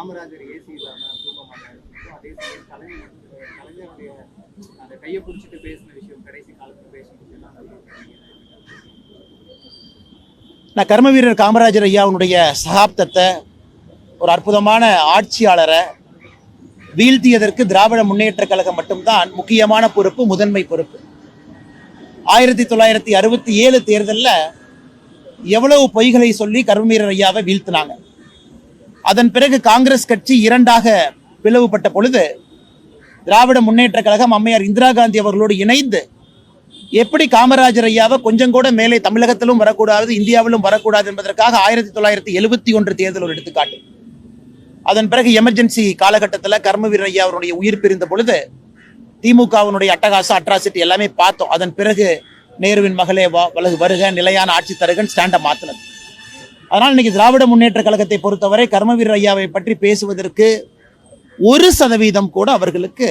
Kamarajar AC இல்லாம தூங்க மாட்டாரு. அதே சமயம் கலைஞர் கலைஞருடைய அந்த கையை பிடிச்சிட்டு பேசின விஷயம் கடைசி காலத்துல பேசின நான் கர்ம வீரர் காமராஜர் ஐயாவுடைய சகாப்தத்தை ஒரு அற்புதமான ஆட்சியாளரை வீழ்த்தியதற்கு திராவிட முன்னேற்ற கழகம் மட்டும்தான் முக்கியமான பொறுப்பு முதன்மை பொறுப்பு. ஆயிரத்தி தொள்ளாயிரத்தி அறுபத்தி ஏழு தேர்தலில் எவ்வளவு பொய்களை சொல்லி கர்மவீரர் ஐயாவை வீழ்த்தினாங்க. அதன் பிறகு காங்கிரஸ் கட்சி இரண்டாக பிளவுபட்ட பொழுது திராவிட முன்னேற்ற கழகம் அம்மையார் இந்திரா காந்தி அவர்களோடு இணைந்து எப்படி காமராஜர் ஐயாவை கொஞ்சம் கூட மேலே தமிழகத்திலும் வரக்கூடாது இந்தியாவிலும் வரக்கூடாது என்பதற்காக ஆயிரத்தி தொள்ளாயிரத்தி எழுபத்தி ஒன்று தேர்தல் ஒரு எடுத்துக்காட்டு. அதன் பிறகு எமர்ஜென்சி காலகட்டத்தில் கர்மவீரர் ஐயா அவருடைய உயிர் பிரிந்த பொழுது திமுகவினுடைய அட்டகாசம் அட்ராசிட்டி எல்லாமே பார்த்தோம். அதன் பிறகு நேருவின் மகளே வா வலகு வருக நிலையான ஆட்சி தருகன் ஸ்டாண்டை மாற்றினது அதனால் இன்னைக்கு திராவிட முன்னேற்ற கழகத்தை பொறுத்தவரை கர்மவீரர் ஐயாவை பற்றி பேசுவதற்கு ஒரு சதவீதம் கூட அவர்களுக்கு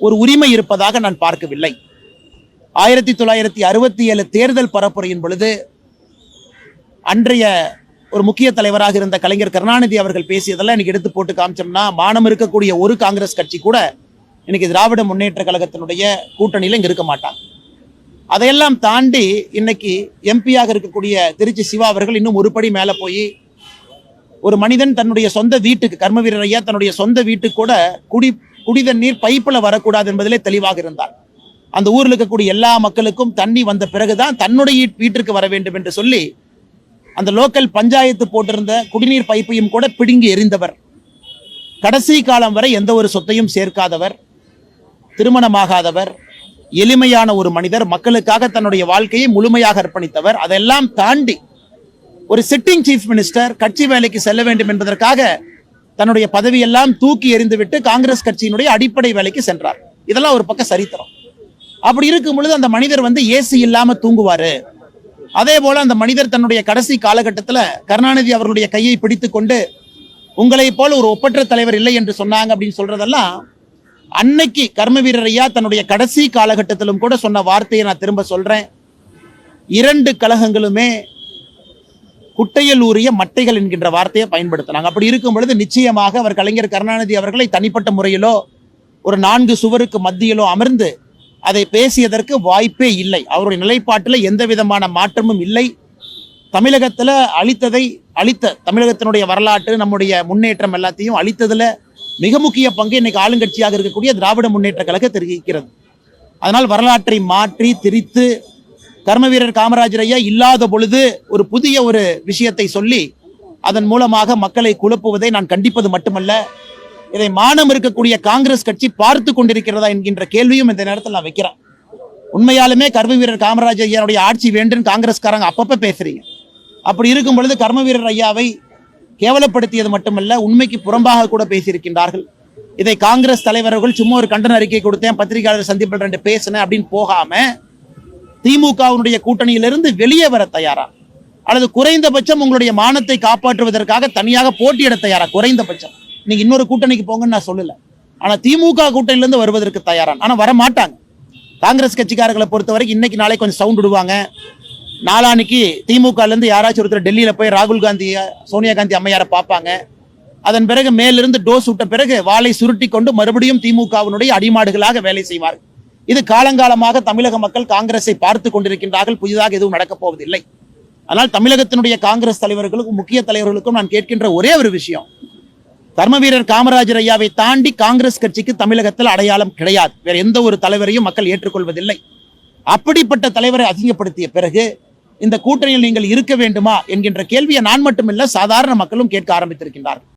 ஒரு உரிமை இருப்பதாக நான் பார்க்கவில்லை. ஆயிரத்தி தொள்ளாயிரத்தி அறுபத்தி ஏழு தேர்தல் பரப்புரையின் பொழுது அன்றைய ஒரு முக்கிய தலைவராக இருந்த கலைஞர் கருணாநிதி அவர்கள் பேசியதெல்லாம் இன்னைக்கு எடுத்து போட்டு காமிச்சோம்னா மானம் இருக்கக்கூடிய ஒரு காங்கிரஸ் கட்சி கூட இன்னைக்கு திராவிட முன்னேற்ற கழகத்தினுடைய கூட்டணியில் இங்க இருக்க மாட்டாங்க. அதையெல்லாம் தாண்டி இன்னைக்கு எம்பியாக இருக்கக்கூடிய திருச்சி சிவா அவர்கள் இன்னும் ஒரு படி மேலே போய் ஒரு மனிதன் தன்னுடைய சொந்த வீட்டுக்கு கர்ம வீரர் ஐயா தன்னுடைய சொந்த வீட்டுக்கு கூட குடி குடித நீர் பைப்பில் வரக்கூடாது என்பதிலே தெளிவாக இருந்தார். அந்த ஊரில் இருக்கக்கூடிய எல்லா மக்களுக்கும் தண்ணி வந்த பிறகுதான் தன்னுடைய வீட்டிற்கு வர வேண்டும் என்று சொல்லி அந்த லோக்கல் பஞ்சாயத்து போட்டிருந்த குடிநீர் பைப்பையும் கூட பிடுங்கி எறிந்தவர். கடைசி காலம் வரை எந்த ஒரு சொத்தையும் சேர்க்காதவர். திருமணமாகாதவர். எளிமையான ஒரு மனிதர் மக்களுக்காக தன்னுடைய வாழ்க்கையை முழுமையாக அர்ப்பணித்தவர். அதெல்லாம் தாண்டி ஒரு சிட்டிங் சீஃப் மினிஸ்டர் கட்சி வேலைக்கு செல்ல வேண்டும் என்பதற்காக தன்னுடைய பதவியெல்லாம் தூக்கி எறிந்துவிட்டு காங்கிரஸ் கட்சியினுடைய அடிப்படை வேலைக்கு சென்றார். இதெல்லாம் ஒரு பக்கம் சரித்திரம். அப்படி இருக்கும் பொழுது அந்த மனிதர் வந்து ஏசி இல்லாம தூங்குவாரு. அதே போல அந்த மனிதர் தன்னுடைய கடைசி காலகட்டத்தில் கருணாநிதி அவர்களுடைய கையை பிடித்து கொண்டு உங்களை போல ஒரு ஒப்பற்ற தலைவர் இல்லை என்று சொன்னாங்க அப்படின்னு சொல்றதெல்லாம் அன்னைக்கு கர்ம வீரர் ஐயா தன்னுடைய கடைசி காலகட்டத்திலும் கூட சொன்ன வார்த்தையை நான் திரும்ப சொல்றேன். இரண்டு கழகங்களுமே குட்டையில் ஊறிய மட்டைகள் என்கின்ற வார்த்தையை பயன்படுத்தினாங்க. அப்படி இருக்கும் பொழுது நிச்சயமாக அவர் கலைஞர் கருணாநிதி அவர்களை தனிப்பட்ட முறையிலோ ஒரு நான்கு சுவருக்கு மத்தியிலோ அமர்ந்து அதை பேசியதற்கு வாய்ப்பே இல்லை. அவருடைய நிலைப்பாட்டில் எந்த விதமான மாற்றமும் இல்லை. தமிழகத்தில் அழித்ததை அழித்த தமிழகத்தினுடைய வரலாற்று நம்முடைய முன்னேற்றம் எல்லாத்தையும் அழித்ததில் மிக முக்கிய பங்கு இன்னைக்கு ஆளுங்கட்சியாக இருக்கக்கூடிய திராவிட முன்னேற்ற கழக தெரிவிக்கிறது. அதனால் வரலாற்றை மாற்றி திரித்து கர்ம வீரர் காமராஜர் ஐயா இல்லாத பொழுது ஒரு புதிய ஒரு விஷயத்தை சொல்லி அதன் மூலமாக மக்களை குழப்புவதை நான் கண்டிப்பது மட்டுமல்ல இதை மானம் இருக்கக்கூடிய காங்கிரஸ் கட்சி பார்த்து கொண்டிருக்கிறதா என்கின்ற கேள்வியும் இந்த நேரத்தில் நான் வைக்கிறேன். உண்மையாலுமே கர்ம வீரர் காமராஜர் ஐயாவுடைய ஆட்சி வேண்டும் காங்கிரஸ்காரங்க அப்பப்போ பேசுறீங்க. அப்படி இருக்கும் பொழுது கர்ம வீரர் ஐயாவை கேவலப்படுத்தியது மட்டுமல்ல உண்மைக்கு புறம்பாக கூட பேசியிருக்கின்றார்கள். இதை காங்கிரஸ் தலைவர்கள் சும்மா ஒரு கண்டன அறிக்கை கொடுத்தேன் பத்திரிகையாளர் சந்திப்பில் ரெண்டு பேசினேன் அப்படின்னு போகாம திமுகவினுடைய கூட்டணியிலிருந்து வெளியே வர தயாரா? அல்லது குறைந்தபட்சம் உங்களுடைய மானத்தை காப்பாற்றுவதற்காக தனியாக போட்டியிட தயாரா? குறைந்தபட்சம். நீங்க இன்னொரு கூட்டணிக்கு போங்கன்னு நான் சொல்லல. ஆனா திமுக கூட்டணியிலிருந்து வருவதற்கு தயாரான் ஆனா வர மாட்டாங்க காங்கிரஸ் கட்சிக்காரர்களை பொறுத்த வரைக்கும் இன்னைக்கு நாளை கொஞ்சம் சவுண்ட் விடுவாங்க. நாளானிக்கு திமுகலேருந்து யாராச்சும் ஒருத்தர் டெல்லியில போய் ராகுல் காந்தி சோனியா காந்தி அம்மையாரை பார்ப்பாங்க. அதன் பிறகு மேலிருந்து டோஸ் விட்ட பிறகு வாளை சுருட்டி கொண்டு மறுபடியும் திமுகவினுடைய அடிமாடுகளாக வேலை செய்வார்கள். இது காலங்காலமாக தமிழக மக்கள் காங்கிரஸை பார்த்து கொண்டிருக்கின்றார்கள். புதிதாக எதுவும் நடக்கப் போவதில்லை. ஆனால் தமிழகத்தினுடைய காங்கிரஸ் தலைவர்களுக்கும் முக்கிய தலைவர்களுக்கும் நான் கேட்கின்ற ஒரே ஒரு விஷயம். தர்மவீரர் காமராஜர் ஐயாவை தாண்டி காங்கிரஸ் கட்சிக்கு தமிழகத்தில் அடையாளம் கிடையாது. வேற எந்த ஒரு தலைவரையும் மக்கள் ஏற்றுக்கொள்வதில்லை. அப்படிப்பட்ட தலைவரை அதிகப்படுத்திய பிறகு இந்த கூட்டணியில் நீங்கள் இருக்க வேண்டுமா என்கின்ற கேள்வியை நான் மட்டுமில்ல சாதாரண மக்களும் கேட்க ஆரம்பித்திருக்கின்றார்கள்.